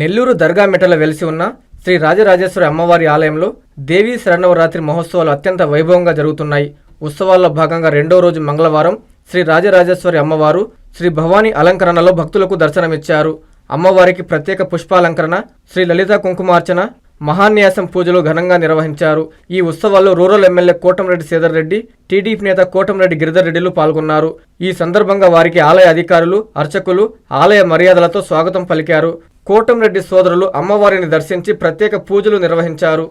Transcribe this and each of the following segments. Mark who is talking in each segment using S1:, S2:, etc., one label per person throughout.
S1: నెల్లూరు దర్గా metal వెలిసి ఉన్న శ్రీ రాజరాజేశ్వరి అమ్మవారి ఆలయంలో దేవీ శరణవరాత్రి మహోత్సవాలు అత్యంత వైభవంగా జరుగుతున్నాయి. ఉత్సవాల్లో భాగంగా రెండో రోజు మంగళవారం శ్రీ రాజరాజేశ్వరి అమ్మవారు శ్రీ భవానీ అలంకరణలో భక్తులకు దర్శనమిచ్చారు. అమ్మవారికి ప్రత్యేక పుష్పాలంకరణ శ్రీ లలిత కుంకుమార్చన మహాన్యాసం పూజలు ఘనంగా నిర్వహించారు. ఈ ఉత్సవాల్లో rural MLA Kotamreddy Sridhar Reddy TDP నేత కోటంరెడ్డి గిరిధర్ రెడ్డిలు పాల్గొన్నారు. ఈ సందర్భంగా వారికి ఆలయ అధికారులు అర్చకులు ఆలయ మర్యాదలతో స్వాగతం పలికారు. కోటంరెడ్డి సోదరులు అమ్మవారిని దర్శించి ప్రత్యేక పూజలు నిర్వహించారు.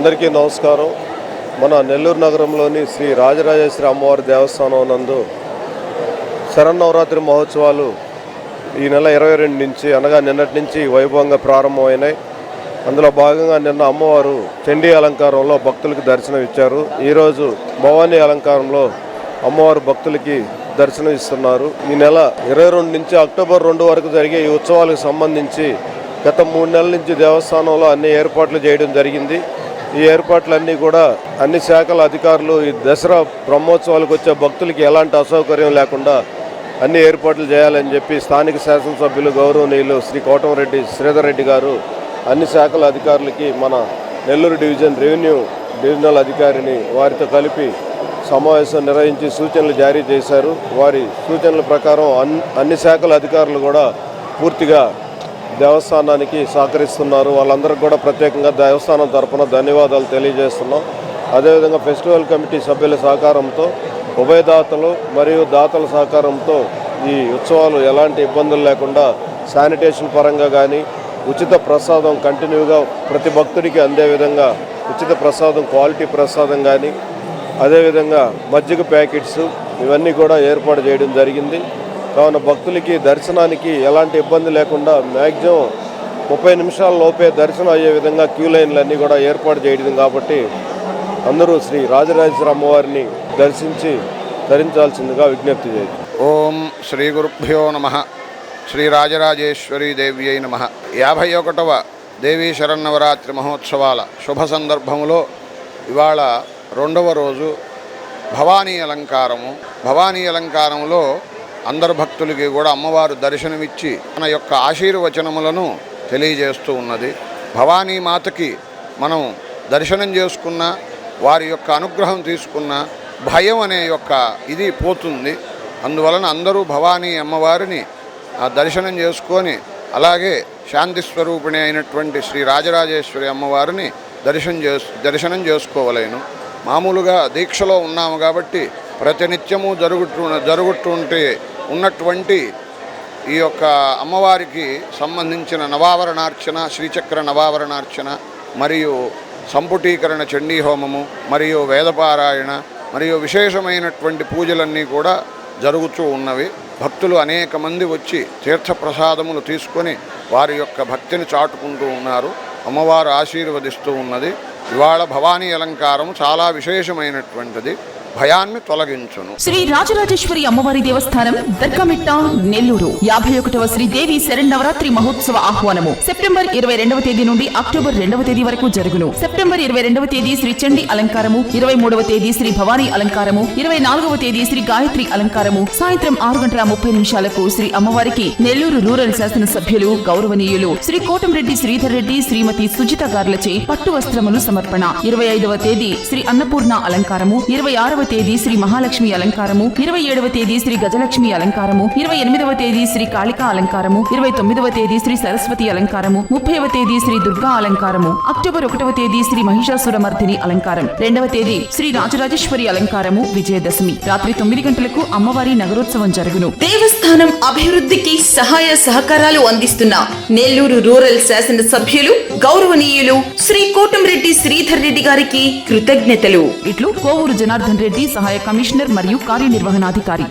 S2: అందరికీ నమస్కారం. మన నెల్లూరు నగరంలోని శ్రీ రాజరాజేశ్వరి అమ్మవారి దేవస్థానం నందు శరన్నవరాత్రి మహోత్సవాలు ఈ నెల ఇరవై రెండు నుంచి అనగా నిన్నటి నుంచి వైభవంగా ప్రారంభమైనాయి. అందులో భాగంగా నిన్న అమ్మవారు చండీ అలంకారంలో భక్తులకి దర్శనం ఇచ్చారు. ఈరోజు భవానీ అలంకారంలో అమ్మవారు భక్తులకి దర్శనం ఇస్తున్నారు. ఈ నెల ఇరవై రెండు నుంచి అక్టోబర్ రెండు వరకు జరిగే ఈ ఉత్సవాలకు సంబంధించి గత మూడు నెలల నుంచి దేవస్థానంలో అన్ని ఏర్పాట్లు చేయడం జరిగింది. ఈ ఏర్పాట్లన్నీ కూడా అన్ని శాఖల అధికారులు ఈ దసరా బ్రహ్మోత్సవాలకు వచ్చే భక్తులకి ఎలాంటి అసౌకర్యం లేకుండా అన్ని ఏర్పాట్లు చేయాలని చెప్పి స్థానిక శాసనసభ్యులు గౌరవనీయులు శ్రీ కోటమరెడ్డి శ్రీధర్ రెడ్డి గారు అన్ని శాఖల అధికారులకి మన నెల్లూరు డివిజన్ రెవెన్యూ డివిజనల్ అధికారిని వారితో కలిపి సమావేశం నిర్వహించి సూచనలు జారీ చేశారు. వారి సూచనల ప్రకారం అన్ని శాఖల అధికారులు కూడా పూర్తిగా దేవస్థానానికి సహకరిస్తున్నారు. వాళ్ళందరికీ కూడా ప్రత్యేకంగా దేవస్థానం తరఫున ధన్యవాదాలు తెలియజేస్తున్నాం. అదేవిధంగా ఫెస్టివల్ కమిటీ సభ్యుల సహకారంతో ఉభయదాతలు మరియు దాతల సహకారంతో ఈ ఉత్సవాలు ఎలాంటి ఇబ్బందులు లేకుండా శానిటేషన్ పరంగా కానీ ఉచిత ప్రసాదం కంటిన్యూగా ప్రతి భక్తుడికి అందే విధంగా ఉచిత ప్రసాదం క్వాలిటీ ప్రసాదం కానీ అదేవిధంగా మజ్జిగ ప్యాకెట్స్ ఇవన్నీ కూడా ఏర్పాటు చేయడం జరిగింది. కావున భక్తులకి దర్శనానికి ఎలాంటి ఇబ్బంది లేకుండా మ్యాక్సిమం ముప్పై నిమిషాల లోపే దర్శనం అయ్యే విధంగా క్యూ లైన్లు అన్నీ కూడా ఏర్పాటు చేయడం కాబట్టి అందరూ శ్రీ రాజరాజేశ్వర అమ్మవారిని దర్శించి ధరించాల్సిందిగా విజ్ఞప్తి చేయండి.
S3: ఓం శ్రీ గురుభ్యో నమ. శ్రీ రాజరాజేశ్వరి దేవ్యై నమ. యాభై ఒకటవ దేవీ శరన్నవరాత్రి మహోత్సవాల శుభ సందర్భంలో ఇవాళ రెండవ రోజు భవానీ అలంకారము. భవానీ అలంకారంలో అందరు భక్తులకి కూడా అమ్మవారు దర్శనమిచ్చి తన యొక్క ఆశీర్వచనములను తెలియజేస్తూ ఉన్నది. భవానీ మాతకి మనం దర్శనం చేసుకున్న వారి యొక్క అనుగ్రహం తీసుకున్న భయం అనే యొక్క ఇది పోతుంది. అందువలన అందరూ భవానీ అమ్మవారిని దర్శనం చేసుకొని అలాగే శాంతి స్వరూపిణి అయినటువంటి శ్రీ రాజరాజేశ్వరి అమ్మవారిని దర్శనం చేసు దర్శనం చేసుకోవలేను. మామూలుగా దీక్షలో ఉన్నాము కాబట్టి ప్రతినిత్యము జరుగుతు జరుగుతుంటే ఉన్నటువంటి ఈ యొక్క అమ్మవారికి సంబంధించిన నవావరణార్చన శ్రీచక్ర నవావరణార్చన మరియు సంపుటీకరణ చండీ హోమము మరియు వేదపారాయణ మరియు విశేషమైనటువంటి పూజలన్నీ కూడా జరుగుతూ ఉన్నవి. భక్తులు అనేక మంది వచ్చి తీర్థప్రసాదములు తీసుకొని వారి యొక్క భక్తిని చాటుకుంటూ ఉన్నారు. అమ్మవారు ఆశీర్వదిస్తూ ఉన్నది. ఇవాళ భవానీ అలంకారం చాలా విశేషమైనటువంటిది. భయాన్ని తొలగించును.
S4: శ్రీ రాజరాజేశ్వరి అమ్మవారి దేవస్థానం దర్గమిట్ట నెల్లూరు. యాభై ఒకటవ శ్రీదేవి శరణవరాత్రి మహోత్సవ ఆహ్వానము. సెప్టెంబర్ ఇరవై రెండవ తేదీ నుండి అక్టోబర్ రెండవ తేదీ వరకు జరుగును. సెప్టెంబర్ ఇరవై రెండవ తేదీ శ్రీ చండి అలంకారము ఇరవై మూడవ తేదీ శ్రీ భవానీ అలంకారము ఇరవై నాలుగవ తేదీ శ్రీ గాయత్రి అలంకారము. సాయంత్రం ఆరు గంటల ముప్పై నిమిషాలకు శ్రీ అమ్మవారికి నెల్లూరు రూరల్ శాసన సభ్యులు గౌరవనీయులు శ్రీ కోటంరెడ్డి శ్రీధర్ రెడ్డి శ్రీమతి సుజిత గార్లచే పట్టు వస్త్రములు సమర్పణ. ఇరవై ఐదవ తేదీ శ్రీ అన్నపూర్ణ అలంకారము ఇరవై ఆరవ తేదీ శ్రీ మహాలక్ష్మి అలంకారము ఇరవై ఏడవ తేదీ శ్రీ గజలక్ష్మి అలంకారము ఇరవై ఎనిమిదవ తేదీ శ్రీ కాళికా అలంకారము ఇరవై తొమ్మిదవ తేదీ శ్రీ సరస్వతి అలంకారము ముప్పైవ తేదీ శ్రీ దుర్గా అలంకారము అక్టోబర్ ఒకటవ తేదీ శ్రీ మహిషాసురమర్దిని అలంకారం రెండవ తేదీ శ్రీ రాజరాజేశ్వరి అలంకారము విజయదశమి. రాత్రి తొమ్మిది గంటలకు అమ్మవారి నగరోత్సవం జరుగును.
S5: దేవస్థానం అభివృద్ధికి సహాయ సహకారాలు అందిస్తున్న నెల్లూరు రూరల్ శాసన సభ్యులు గౌరవనీయులు శ్రీ కోటంరెడ్డి శ్రీధర్ రెడ్డి గారికి కృతజ్ఞతలు.
S4: ఇట్లు కోవూరు జనార్దన్ రెడ్డి సహాయ కమిషనర్ మరియు కార్యనిర్వహణాధికారి.